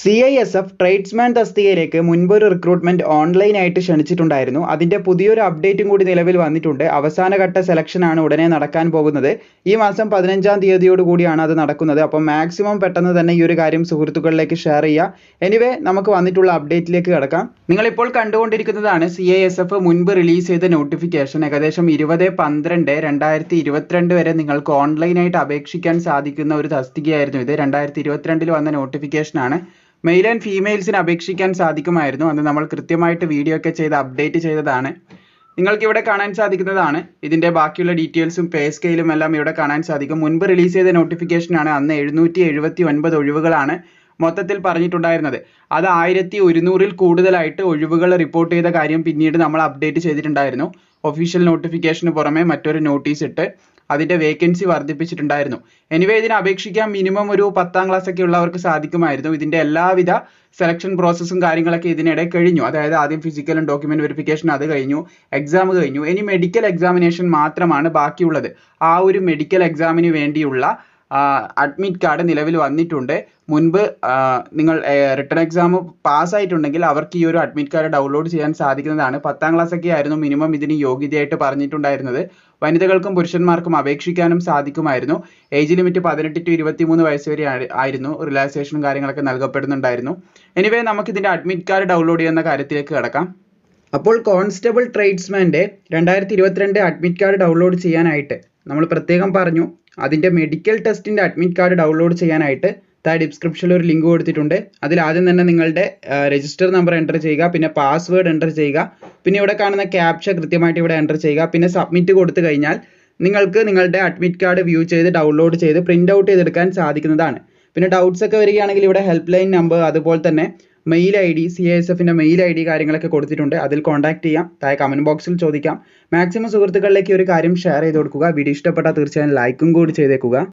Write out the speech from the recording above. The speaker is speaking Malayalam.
C I S F tradesman തസ്തികയിലേക്ക് മുൻപൊരു റിക്രൂട്ട്മെന്റ് ഓൺലൈനായിട്ട് ക്ഷണിച്ചിട്ടുണ്ടായിരുന്നു. അതിന്റെ പുതിയൊരു അപ്ഡേറ്റും കൂടി നിലവിൽ വന്നിട്ടുണ്ട്. അവസാനഘട്ട സെലക്ഷനാണ് ഉടനെ നടക്കാൻ പോകുന്നത്. ഈ മാസം പതിനഞ്ചാം തീയതിയോട് കൂടിയാണ് അത് നടക്കുന്നത്. അപ്പം മാക്സിമം പെട്ടെന്ന് തന്നെ ഈ ഒരു കാര്യം സുഹൃത്തുക്കളിലേക്ക് ഷെയർ ചെയ്യുക എനിവേ നമുക്ക് വന്നിട്ടുള്ള അപ്ഡേറ്റിലേക്ക് കിടക്കാം. നിങ്ങളിപ്പോൾ കണ്ടുകൊണ്ടിരിക്കുന്നതാണ് സി ഐ എസ് എഫ് മുൻപ് റിലീസ് ചെയ്ത നോട്ടിഫിക്കേഷൻ ഏകദേശം ഇരുപത് പന്ത്രണ്ട് രണ്ടായിരത്തി ഇരുപത്തിരണ്ട് വരെ നിങ്ങൾക്ക് ഓൺലൈനായിട്ട് അപേക്ഷിക്കാൻ സാധിക്കുന്ന ഒരു തസ്തികയായിരുന്നു ഇത്. രണ്ടായിരത്തി ഇരുപത്തിരണ്ടിൽ വന്ന നോട്ടിഫിക്കേഷനാണ് മെയിൽ ആൻഡ് ഫീമെയിൽസിന് അപേക്ഷിക്കാൻ സാധിക്കുമായിരുന്നു. അന്ന് നമ്മൾ കൃത്യമായിട്ട് വീഡിയോ ഒക്കെ ചെയ്ത് അപ്ഡേറ്റ് ചെയ്തതാണ്. നിങ്ങൾക്ക് ഇവിടെ കാണാൻ സാധിക്കുന്നതാണ്. ഇതിന്റെ ബാക്കിയുള്ള ഡീറ്റെയിൽസും പേ സ്കെയിലും എല്ലാം ഇവിടെ കാണാൻ സാധിക്കും. മുൻപ് റിലീസ് ചെയ്ത നോട്ടിഫിക്കേഷനാണ് അന്ന് എഴുന്നൂറ്റി എഴുപത്തി ഒൻപത് ഒഴിവുകളാണ് മൊത്തത്തിൽ പറഞ്ഞിട്ടുണ്ടായിരുന്നത്. അത് ആയിരത്തി ഒരുന്നൂറിൽ കൂടുതലായിട്ട് ഒഴിവുകൾ റിപ്പോർട്ട് ചെയ്ത കാര്യം പിന്നീട് നമ്മൾ അപ്ഡേറ്റ് ചെയ്തിട്ടുണ്ടായിരുന്നു. ഒഫീഷ്യൽ നോട്ടിഫിക്കേഷന് പുറമെ മറ്റൊരു നോട്ടീസ് ഇട്ട് അതിന്റെ വേക്കൻസി വർദ്ധിപ്പിച്ചിട്ടുണ്ടായിരുന്നു. എനിവേ ഇതിന് അപേക്ഷിക്കാൻ മിനിമം ഒരു പത്താം ക്ലാസ് ഒക്കെ ഉള്ളവർക്ക് സാധിക്കുമായിരുന്നു. ഇതിന്റെ എല്ലാവിധ സെലക്ഷൻ പ്രോസസ്സും കാര്യങ്ങളൊക്കെ ഇതിനിടെ കഴിഞ്ഞു. അതായത് ആദ്യം ഫിസിക്കലും ഡോക്യുമെന്റ് വെരിഫിക്കേഷൻ അത് കഴിഞ്ഞു. എക്സാം കഴിഞ്ഞു. ഇനി മെഡിക്കൽ എക്സാമിനേഷൻ മാത്രമാണ് ബാക്കിയുള്ളത്. ആ ഒരു മെഡിക്കൽ എക്സാമിന് വേണ്ടിയുള്ള അഡ്മിറ്റ് കാർഡ് നിലവിൽ വന്നിട്ടുണ്ട്. മുൻപ് നിങ്ങൾ റിട്ടേൺ എക്സാം പാസ്സായിട്ടുണ്ടെങ്കിൽ അവർക്ക് ഈ ഒരു അഡ്മിറ്റ് കാർഡ് ഡൗൺലോഡ് ചെയ്യാൻ സാധിക്കുന്നതാണ്. പത്താം ഒക്കെ ആയിരുന്നു മിനിമം ഇതിന് യോഗ്യതയായിട്ട് പറഞ്ഞിട്ടുണ്ടായിരുന്നത്. വനിതകൾക്കും പുരുഷന്മാർക്കും അപേക്ഷിക്കാനും സാധിക്കുമായിരുന്നു. ഏജ് ലിമിറ്റ് പതിനെട്ട് ടു ഇരുപത്തി മൂന്ന് വയസ്സ് വരെ ആയിരുന്നു. റിലാക്സേഷനും കാര്യങ്ങളൊക്കെ നൽകപ്പെടുന്നുണ്ടായിരുന്നു. എനിവേ നമുക്ക് ഇതിന്റെ അഡ്മിറ്റ് കാർഡ് ഡൗൺലോഡ് ചെയ്യുന്ന കാര്യത്തിലേക്ക് കടക്കാം. അപ്പോൾ കോൺസ്റ്റബിൾ ട്രേഡ്സ്മാന്റെ രണ്ടായിരത്തി ഇരുപത്തിരണ്ട് അഡ്മിറ്റ് കാർഡ് ഡൗൺലോഡ് ചെയ്യാനായിട്ട് നമ്മൾ പ്രത്യേകം പറഞ്ഞു. അതിന്റെ മെഡിക്കൽ ടെസ്റ്റിന്റെ അഡ്മിറ്റ് കാർഡ് ഡൗൺലോഡ് ചെയ്യാനായിട്ട് താ ഡിസ്ക്രിപ്ഷനിൽ ഒരു ലിങ്ക് കൊടുത്തിട്ടുണ്ട്. അതിൽ ആദ്യം തന്നെ നിങ്ങളുടെ രജിസ്റ്റർ നമ്പർ എന്റർ ചെയ്യുക പിന്നെ പാസ്വേഡ് എന്റർ ചെയ്യുക പിന്നെ ഇവിടെ കാണുന്ന ക്യാപ്ഷ കൃത്യമായിട്ട് ഇവിടെ എന്റർ ചെയ്യുക പിന്നെ സബ്മിറ്റ് കൊടുത്തു കഴിഞ്ഞാൽ നിങ്ങൾക്ക് നിങ്ങളുടെ അഡ്മിറ്റ് കാർഡ് വ്യൂ ചെയ്ത് ഡൗൺലോഡ് ചെയ്ത് പ്രിന്റ് ഔട്ട് ചെയ്തെടുക്കാൻ സാധിക്കുന്നതാണ്. പിന്നെ ഡൗട്ട്സ് ഒക്കെ വരികയാണെങ്കിൽ ഇവിടെ ഹെൽപ്പ് ലൈൻ നമ്പർ അതുപോലെ തന്നെ mail I D C S എഫിന്റെ മെയിൽ ഐ ഡി കാര്യങ്ങളൊക്കെ കൊടുത്തിട്ടുണ്ട്. അതിൽ കോൺടാക്ട് ചെയ്യാം. താഴെ കമന്റ് ബോക്സിൽ ചോദിക്കാം. മാക്സിമം സുഹൃത്തുക്കളിലേക്ക് ഒരു കാര്യം ഷെയർ ചെയ്ത് കൊടുക്കുക. വീഡിയോ ഇഷ്ടപ്പെട്ടാൽ തീർച്ചയായും ലൈക്കും കൂടി ചെയ്തേക്കുക.